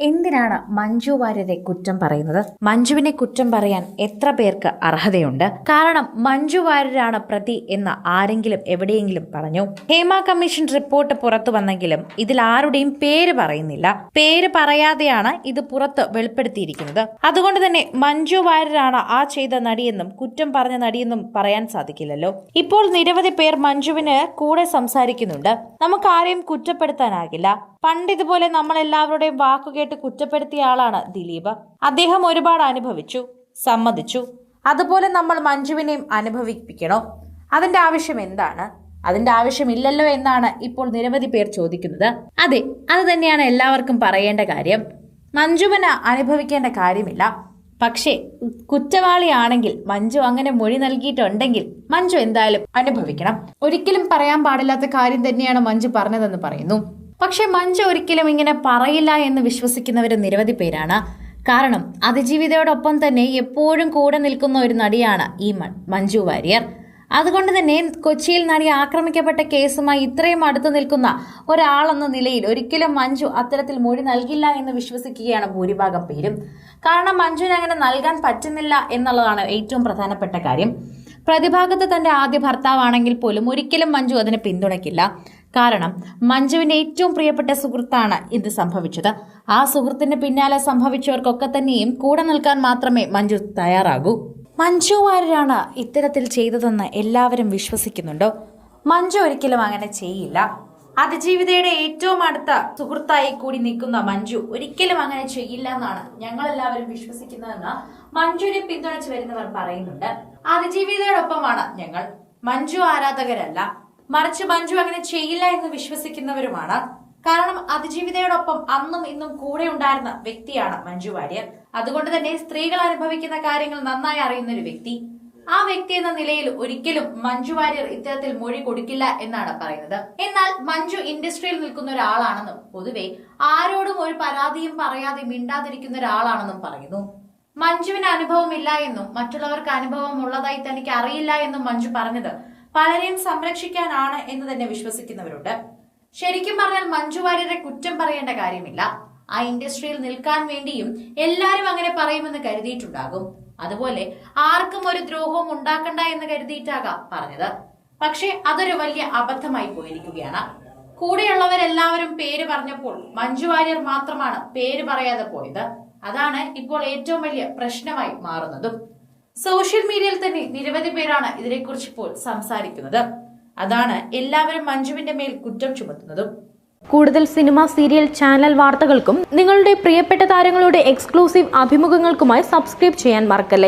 എന്തിനാണ് മഞ്ജു വാര്യരെ കുറ്റം പറയുന്നത്? മഞ്ജുവിനെ കുറ്റം പറയാൻ എത്ര പേർക്ക് അർഹതയുണ്ട്? കാരണം മഞ്ജു വാര്യരാണ് പ്രതി എന്ന് ആരെങ്കിലും എവിടെയെങ്കിലും പറഞ്ഞു. ഹേമ കമ്മീഷൻ റിപ്പോർട്ട് പുറത്തു വന്നെങ്കിലും ഇതിൽ ആരുടെയും പേര് പറയുന്നില്ല. പേര് പറയാതെയാണ് ഇത് പുറത്ത് വെളിപ്പെടുത്തിയിരിക്കുന്നത്. അതുകൊണ്ട് തന്നെ മഞ്ജു വാര്യരാണ് ആ ചെയ്ത നടിയെന്നും കുറ്റം പറഞ്ഞ നടിയെന്നും പറയാൻ സാധിക്കില്ലല്ലോ. ഇപ്പോൾ നിരവധി പേർ മഞ്ജുവിന് കൂടെ സംസാരിക്കുന്നുണ്ട്. നമുക്ക് ആരെയും കുറ്റപ്പെടുത്താനാകില്ല. പണ്ട് ഇതുപോലെ നമ്മൾ എല്ലാവരുടെയും വാക്കുകേട്ട് കുറ്റപ്പെടുത്തിയ ആളാണ് ദിലീപ്. അദ്ദേഹം ഒരുപാട് അനുഭവിച്ചു സമ്മതിച്ചു. അതുപോലെ നമ്മൾ മഞ്ജുവിനെയും അനുഭവിപ്പിക്കണോ? അതിന്റെ ആവശ്യം എന്താണ്? അതിന്റെ ആവശ്യമില്ലല്ലോ എന്നാണ് ഇപ്പോൾ നിരവധി പേർ ചോദിക്കുന്നത്. അതെ അത് തന്നെയാണ് എല്ലാവർക്കും പറയേണ്ട കാര്യം. മഞ്ജുവിന് അനുഭവിക്കേണ്ട കാര്യമില്ല. പക്ഷേ കുറ്റവാളിയാണെങ്കിൽ മഞ്ജു അങ്ങനെ മൊഴി നൽകിയിട്ടുണ്ടെങ്കിൽ മഞ്ജു എന്തായാലും അനുഭവിക്കണം. ഒരിക്കലും പറയാൻ പാടില്ലാത്ത കാര്യം തന്നെയാണ് മഞ്ജു പറഞ്ഞതെന്ന് പറയുന്നു. പക്ഷെ മഞ്ജു ഒരിക്കലും ഇങ്ങനെ പറയില്ല എന്ന് വിശ്വസിക്കുന്നവർ നിരവധി പേരാണ്. കാരണം അതിജീവിതയോടൊപ്പം തന്നെ എപ്പോഴും കൂടെ നിൽക്കുന്ന ഒരു നടിയാണ് ഈ മഞ്ജു വാര്യർ. അതുകൊണ്ട് തന്നെ കൊച്ചിയിൽ നടി ആക്രമിക്കപ്പെട്ട കേസുമായി ഇത്രയും അടുത്ത് നിൽക്കുന്ന ഒരാളെന്ന നിലയിൽ ഒരിക്കലും മഞ്ജു അത്തരത്തിൽ മൊഴി നൽകില്ല എന്ന് വിശ്വസിക്കുകയാണ് ഭൂരിഭാഗം പേരും. കാരണം മഞ്ജുവിന് അങ്ങനെ നൽകാൻ പറ്റുന്നില്ല എന്നുള്ളതാണ് ഏറ്റവും പ്രധാനപ്പെട്ട കാര്യം. പ്രതിഭാഗത്ത് തന്റെ ആദ്യ ഭർത്താവാണെങ്കിൽ പോലും ഒരിക്കലും മഞ്ജു അതിനെ പിന്തുണയ്ക്കില്ല. കാരണം മഞ്ജുവിന്റെ ഏറ്റവും പ്രിയപ്പെട്ട സുഹൃത്താണ് ഇത് സംഭവിച്ചത്. ആ സുഹൃത്തിന് പിന്നാലെ സംഭവിച്ചവർക്കൊക്കെ തന്നെയും കൂടെ നിൽക്കാൻ മാത്രമേ മഞ്ജു തയ്യാറാകൂ. മഞ്ജു ഇത്തരത്തിൽ ചെയ്തതെന്ന് എല്ലാവരും വിശ്വസിക്കുന്നുണ്ടോ. മഞ്ജു ഒരിക്കലും അങ്ങനെ ചെയ്യില്ല. അതിജീവിതയുടെ ഏറ്റവും അടുത്ത സുഹൃത്തായി കൂടി നിൽക്കുന്ന മഞ്ജു ഒരിക്കലും അങ്ങനെ ചെയ്യില്ല എന്നാണ് ഞങ്ങൾ എല്ലാവരും വിശ്വസിക്കുന്നതെന്ന് മഞ്ജുവിനെ പിന്തുണച്ചു വരുന്നവർ പറയുന്നുണ്ട്. അതിജീവിതയോടൊപ്പമാണ് ഞങ്ങൾ. മഞ്ജു ആരാധകരല്ല. മറിച്ച് മഞ്ജു അങ്ങനെ ചെയ്യില്ല എന്ന് വിശ്വസിക്കുന്നവരുമാണ്. കാരണം അതിജീവിതയോടൊപ്പം അന്നും ഇന്നും കൂടെ ഉണ്ടായിരുന്ന വ്യക്തിയാണ് മഞ്ജു വാര്യർ. അതുകൊണ്ട് തന്നെ സ്ത്രീകൾ അനുഭവിക്കുന്ന കാര്യങ്ങൾ നന്നായി അറിയുന്ന ഒരു വ്യക്തി. ആ വ്യക്തി എന്ന നിലയിൽ ഒരിക്കലും മഞ്ജു വാര്യർ ഇത്തരത്തിൽ മൊഴി കൊടുക്കില്ല എന്നാണ് പറയുന്നത്. എന്നാൽ മഞ്ജു ഇൻഡസ്ട്രിയിൽ നിൽക്കുന്ന ഒരാളാണെന്നും പൊതുവെ ആരോടും ഒരു പരാതിയും പറയാതെ മിണ്ടാതിരിക്കുന്ന ഒരാളാണെന്നും പറയുന്നു. മഞ്ജുവിന് അനുഭവമില്ല എന്നും മറ്റുള്ളവർക്ക് അനുഭവം ഉള്ളതായി തനിക്ക് അറിയില്ല എന്നും മഞ്ജു പറഞ്ഞത് പലരെയും സംരക്ഷിക്കാനാണ് എന്ന് തന്നെ വിശ്വസിക്കുന്നവരുണ്ട്. ശരിക്കും പറഞ്ഞാൽ മഞ്ജു വാര്യരെ കുറ്റം പറയേണ്ട കാര്യമില്ല. ആ ഇൻഡസ്ട്രിയിൽ നിൽക്കാൻ വേണ്ടിയും എല്ലാരും അങ്ങനെ പറയുമെന്ന് കരുതിയിട്ടുണ്ടാകും. അതുപോലെ ആർക്കും ഒരു ദ്രോഹവും ഉണ്ടാക്കണ്ട എന്ന് കരുതിയിട്ടാകാം പറഞ്ഞത്. പക്ഷെ അതൊരു വലിയ അബദ്ധമായി പോയിരിക്കുകയാണ്. കൂടെയുള്ളവരെല്ലാവരും പേര് പറഞ്ഞപ്പോൾ മഞ്ജു വാര്യർ മാത്രമാണ് പേര് പറയാതെ പോയത്. അതാണ് ഇപ്പോൾ ഏറ്റവും വലിയ പ്രശ്നമായി മാറുന്നതും. സോഷ്യൽ മീഡിയയിൽ തന്നെ നിരവധി പേരാണ് ഇതിനെക്കുറിച്ച് ഇപ്പോൾ സംസാരിക്കുന്നത്. അതാണ് എല്ലാവരും മഞ്ജുവിന്റെ മേൽ കുറ്റം ചുമത്തുന്നതും. കൂടുതൽ സിനിമ സീരിയൽ ചാനൽ വാർത്തകൾക്കും നിങ്ങളുടെ പ്രിയപ്പെട്ട താരങ്ങളുടെ എക്സ്ക്ലൂസീവ് അഭിമുഖങ്ങൾക്കുമായി സബ്സ്ക്രൈബ് ചെയ്യാൻ മറക്കല്ലേ?